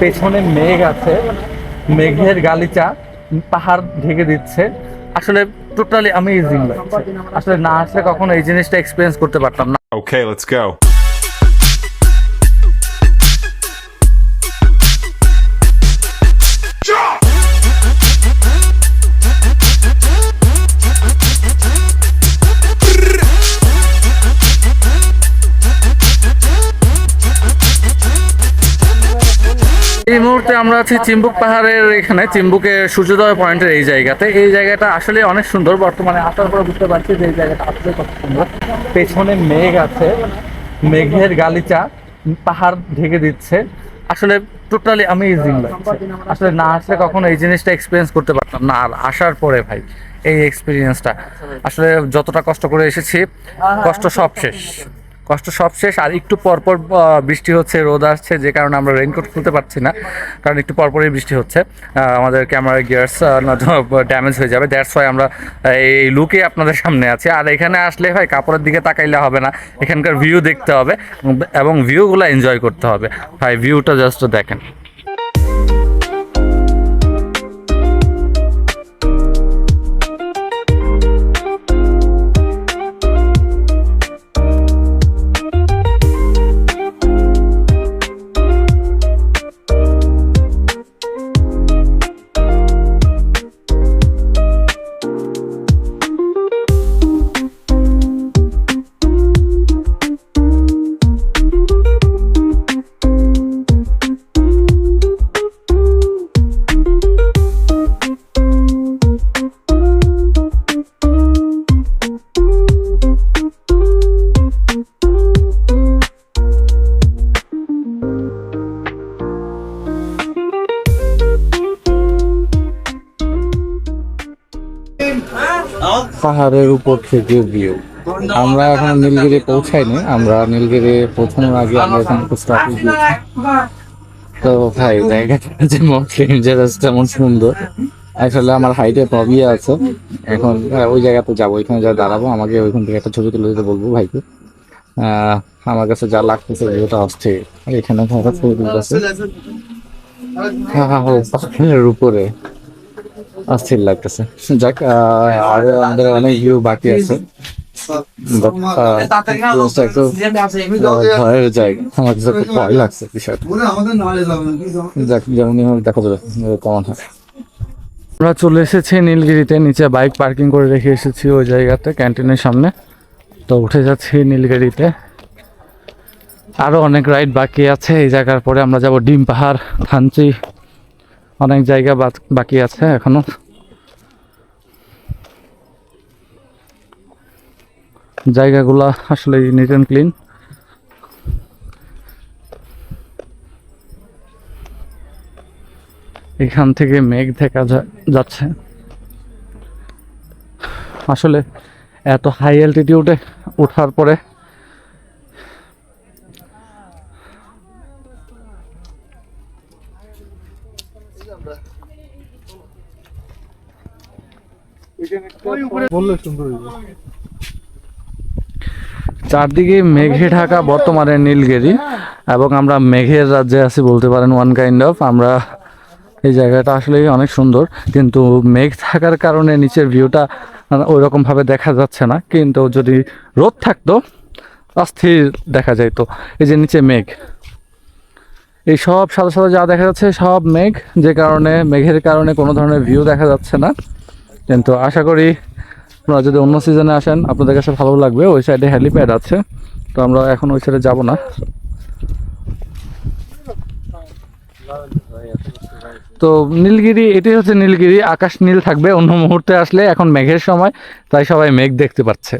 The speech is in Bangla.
পেছনে মেঘ আছে। মেঘের গালিচা পাহাড় ঢেকে দিচ্ছে। আসলে টোটালি আমি লাগছে। আসলে না আসলে কখনো এই জিনিসটা এক্সপিরিয়েন্স করতে পারতাম না। Okay let's go. মুহূর্তে আমরা আছি চিম্বুক পাহাড়ের এখানে, চিম্বুকে সূর্যোদয় পয়েন্টের এই জায়গাতে। এই জায়গাটা আসলে অনেক সুন্দর, বর্তমানে আসার পরে বুঝতে পারছি যে এই জায়গাটা আসলে কত সুন্দর। পেছনে মেঘ আছে, মেঘের গালিচা, পাহাড় ঢেকে দিচ্ছে। আসলে টোটালি আমেজিং লাগছে। আসলে না আসলে কখনো এই জিনিসটা এক্সপিরিয়েন্স করতে পারতাম না। আর আসার পরে ভাই, এই এক্সপিরিয়েন্সটা আসলে যতটা কষ্ট করে এসেছি, কষ্ট সব শেষ। কষ্ট সব শেষ, আর একটু পরপর বৃষ্টি হচ্ছে, রোদ আসছে, যে কারণে আমরা রেইনকোট খুলতে পারছি না, কারণ একটু পরপরই বৃষ্টি হচ্ছে। আমাদের ক্যামেরা গিয়ার্স ড্যামেজ হয়ে যাবে দ্যাটস ওয়াই আমরা এই লুকে আপনাদের সামনে আছি। আর এখানে আসলে ভাই, কাপড়ের দিকে তাকাইলে হবে না, এখানকার ভিউ দেখতে হবে, এবং ভিউগুলো এনজয় করতে হবে। ভাই ভিউটা জাস্ট দেখেন। পাহাড়ের উপর থেকে ভিউ আমরা এখন নীলগিরি পৌঁছাইনি, আমরা নীলগিরি পৌঁছানোর আগে আমরা এখানে একটু তো ভাই, জায়গাটা যে ডেঞ্জারাস তেমন সুন্দর। আসলে আমার হাইটে প্রবলেম আছে। এখন ওই জায়গাতে যাব, ওইখানে যা দাঁড়াবো, আমাকে ওইখান থেকে একটা ছবি তুলে দিতে বলব ভাইকে। আমার কাছে যা লাগতেছে ভিউটা আসছে এখানে ছবি তুলতেছে। উপরে। অস্থির লাগতেছে। যাক আরও আমাদের অনেক ভিউ বাকি আছে। আমার কাছে একটু ভয় লাগছে যাক যেমনই দেখা যাবে আহ, হয়। আমরা চলে এসেছি নীলগিরিতে নিচে বাইক পার্কিং করে রেখে এসেছি ওই জায়গাতে ক্যান্টিনের সামনে। তো উঠে যাচ্ছি নীলগিরিতে। আরও অনেক রাইড বাকি আছে এই জায়গার পরে আমরা যাব ডিম পাহাড় থানচি অনেক জায়গা বাকি আছে এখনও। জায়গাগুলা আসলে নিট অ্যান্ড ক্লিন এখান থেকে মেঘ দেখা যাচ্ছে। আসলে এত হাই অ্যালটিটিউডে ওঠার পরে চারদিকে মেঘে ঢাকা, বর্তমানে নীলগিরি এবং আমরা মেঘের রাজ্যে আছি বলতে পারেন ওয়ান কাইন্ড অফ আমরা এই জায়গাটা আসলে অনেক সুন্দর, কিন্তু মেঘ থাকার কারণে নিচের ভিউটা ওই রকম ভাবে দেখা যাচ্ছে না, কিন্তু যদি রোদ থাকতো, অস্থির দেখা যাইতো। এই যে নিচে মেঘ। এই সব সাদা সাদা যা দেখা যাচ্ছে সব মেঘ, যে কারণে, মেঘের কারণে কোনো ধরনের ভিউ দেখা যাচ্ছে না। কিন্তু আশা করি আপনারা যদি অন্য সিজনে আসেন, আপনাদের কাছে ভালো লাগবে, ওই সাইডে হ্যালিপ্যাড আছে। তো আমরা এখন ওই সাইডে যাব না। তো নীলগিরি, এটাই হচ্ছে নীলগিরি। আকাশ নীল থাকবে, অন্য মুহূর্তে আসলে এখন মেঘের সময়, তাই সবাই মেঘ দেখতে পাচ্ছে।